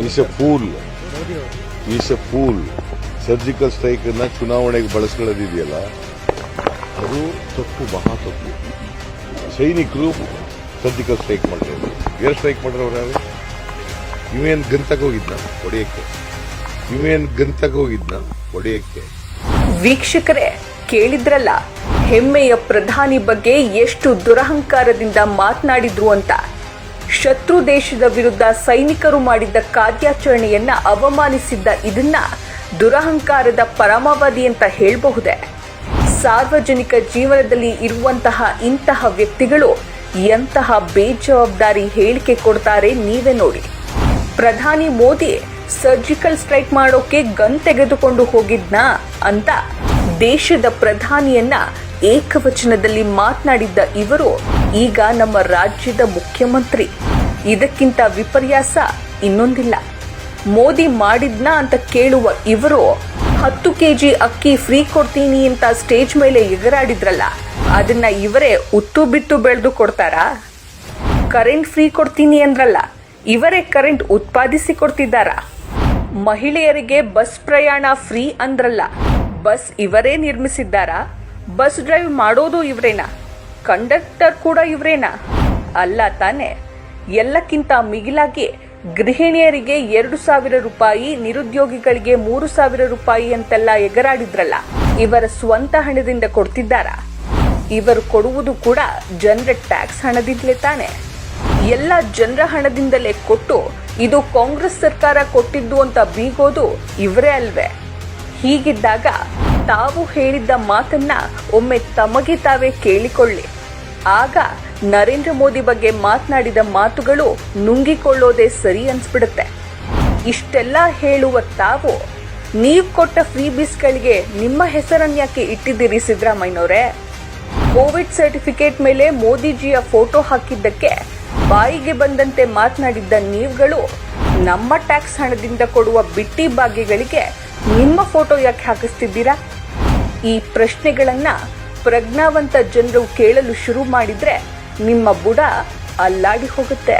Is a fool is a fool surgical strike ಅನ್ನ ಚುನಾವಣೆಗೆ ಬಳಸ್ಕೊಳ್ಳೋದಿದೆಯಲ್ಲ? ಅದು ತಪ್ಪು, ಮಹಾ ತಪ್ಪು. ಸೈನಿಕರು ಸರ್ಜಿಕಲ್ ಸ್ಟ್ರೈಕ್ ಮಾಡಿರೋದು ಏರ್ ಸ್ಟ್ರೈಕ್ ಮಾಡಿರೋರು ಯಾರು? ಇವೇನ್ ಗಂತಕ್ಕೆ ಹೋಗಿದ್ನ ಹೊಡೆಯಕ್ಕೆ ಇವೇನ್ ಗಂತಕ್ಕೆ ಹೋಗಿದ್ನ ಹೊಡೆಯಕ್ಕೆ ವೀಕ್ಷಕರೇ, ಕೇಳಿದ್ರಲ್ಲ, ಹೆಮ್ಮೆಯ ಪ್ರಧಾನಿ ಬಗ್ಗೆ ಎಷ್ಟು ದುರಹಂಕಾರದಿಂದ ಮಾತನಾಡಿದ್ರು ಅಂತ. ಶತ್ರು ದೇಶದ ವಿರುದ್ಧ ಸೈನಿಕರು ಮಾಡಿದ್ದ ಕಾರ್ಯಾಚರಣೆಯನ್ನ ಅವಮಾನಿಸಿದ್ದ ಇದನ್ನ ದುರಹಂಕಾರದ ಪರಮಾವಧಿ ಅಂತ ಹೇಳಬಹುದೇ. ಸಾರ್ವಜನಿಕ ಜೀವನದಲ್ಲಿ ಇರುವಂತಹ ಇಂತಹ ವ್ಯಕ್ತಿಗಳು ಎಂತಹ ಬೇಜವಾಬ್ದಾರಿ ಹೇಳಿಕೆ ಕೊಡ್ತಾರೆ ನೀವೇ ನೋಡಿ. ಪ್ರಧಾನಿ ಮೋದಿ ಸರ್ಜಿಕಲ್ ಸ್ಟ್ರೈಕ್ ಮಾಡೋಕೆ ಗನ್ ತೆಗೆದುಕೊಂಡು ಹೋಗಿದ್ನಾ ಅಂತ ದೇಶದ ಪ್ರಧಾನಿಯನ್ನ ಏಕವಚನದಲ್ಲಿ ಮಾತನಾಡಿದ್ದ ಇವರು ಈಗ ನಮ್ಮ ರಾಜ್ಯದ ಮುಖ್ಯಮಂತ್ರಿ. ಇದಕ್ಕಿಂತ ವಿಪರ್ಯಾಸ ಇನ್ನೊಂದಿಲ್ಲ. ಮೋದಿ ಮಾಡಿದ್ನ ಅಂತ ಕೇಳುವ ಇವರು ಹತ್ತು ಕೆಜಿ ಅಕ್ಕಿ ಫ್ರೀ ಕೊಡ್ತೀನಿ ಅಂತ ಸ್ಟೇಜ್ ಮೇಲೆ ಎಗರಾಡಿದ್ರಲ್ಲ, ಅದನ್ನ ಇವರೇ ಉತ್ತು ಬಿತ್ತು ಬೆಳೆದು ಕೊಡ್ತಾರಾ? ಕರೆಂಟ್ ಫ್ರೀ ಕೊಡ್ತೀನಿ ಅಂದ್ರಲ್ಲ, ಇವರೇ ಕರೆಂಟ್ ಉತ್ಪಾದಿಸಿ ಕೊಡ್ತಿದ್ದಾರಾ? ಮಹಿಳೆಯರಿಗೆ ಬಸ್ ಪ್ರಯಾಣ ಫ್ರೀ ಅಂದ್ರಲ್ಲ ಬಸ್ ಇವರೇ ನಿರ್ಮಿಸಿದ್ದಾರಾ? ಬಸ್ ಡ್ರೈವ್ ಮಾಡೋದು ಇವರೇನಾ? ಕಂಡಕ್ಟರ್ ಕೂಡ ಇವರೇನಾ? ಅಲ್ಲ ತಾನೆ, ಎಲ್ಲಕ್ಕಿಂತ ಮಿಗಿಲಾಗಿ ಗೃಹಿಣಿಯರಿಗೆ ಎರಡು ಸಾವಿರ ರೂಪಾಯಿ, ನಿರುದ್ಯೋಗಿಗಳಿಗೆ ಮೂರು ಸಾವಿರ ರೂಪಾಯಿ ಅಂತೆಲ್ಲ ಎಗರಾಡಿದ್ರಲ್ಲ, ಇವರ ಸ್ವಂತ ಹಣದಿಂದ ಕೊಡ್ತಿದ್ದಾರಾ? ಇವರು ಕೊಡುವುದು ಕೂಡ ಜನರ ಟ್ಯಾಕ್ಸ್ ಹಣದಿಂದಲೇ ತಾನೆ. ಎಲ್ಲ ಜನರ ಹಣದಿಂದಲೇ ಕೊಟ್ಟು ಇದು ಕಾಂಗ್ರೆಸ್ ಸರ್ಕಾರ ಕೊಟ್ಟಿದ್ದು ಅಂತ ಬೀಗೋದು ಇವರೇ ಅಲ್ವೇ. ಹೀಗಿದ್ದಾಗ ತಾವು ಹೇಳಿದ್ದ ಮಾತನ್ನ ಒಮ್ಮೆ ತಮಗೆ ತಾವೇ ಕೇಳಿಕೊಳ್ಳಿ. ಆಗ ನರೇಂದ್ರ ಮೋದಿ ಬಗ್ಗೆ ಮಾತನಾಡಿದ ಮಾತುಗಳು ನುಂಗಿಕೊಳ್ಳೋದೇ ಸರಿ ಅನ್ಸ್ಬಿಡುತ್ತೆ. ಇಷ್ಟೆಲ್ಲ ಹೇಳುವ ತಾವು ನೀವು ಕೊಟ್ಟ ಫ್ರೀ ಬಿಸ್ಗಳಿಗೆ ನಿಮ್ಮ ಹೆಸರನ್ಯಾಕೆ ಇಟ್ಟಿದ್ದೀರಿ ಸಿದ್ದರಾಮಯ್ಯನವರೇ? ಕೋವಿಡ್ ಸರ್ಟಿಫಿಕೇಟ್ ಮೇಲೆ ಮೋದಿಜಿಯ ಫೋಟೋ ಹಾಕಿದ್ದಕ್ಕೆ ಬಾಯಿಗೆ ಬಂದಂತೆ ಮಾತನಾಡಿದ್ದ ನೀವುಗಳು ನಮ್ಮ ಟ್ಯಾಕ್ಸ್ ಹಣದಿಂದ ಕೊಡುವ ಬಿಟ್ಟಿ ಭಾಗ್ಯಗಳಿಗೆ ನಿಮ್ಮ ಫೋಟೋ ಯಾಕೆ ಹಾಕಿಸ್ತಿದ್ದೀರಾ? ಈ ಪ್ರಶ್ನೆಗಳನ್ನ ಪ್ರಜ್ಞಾವಂತ ಜನರು ಕೇಳಲು ಶುರು ಮಾಡಿದ್ರೆ ನಿಮ್ಮ ಬುಡ ಅಲ್ಲಾಡಿ ಹೋಗುತ್ತೆ.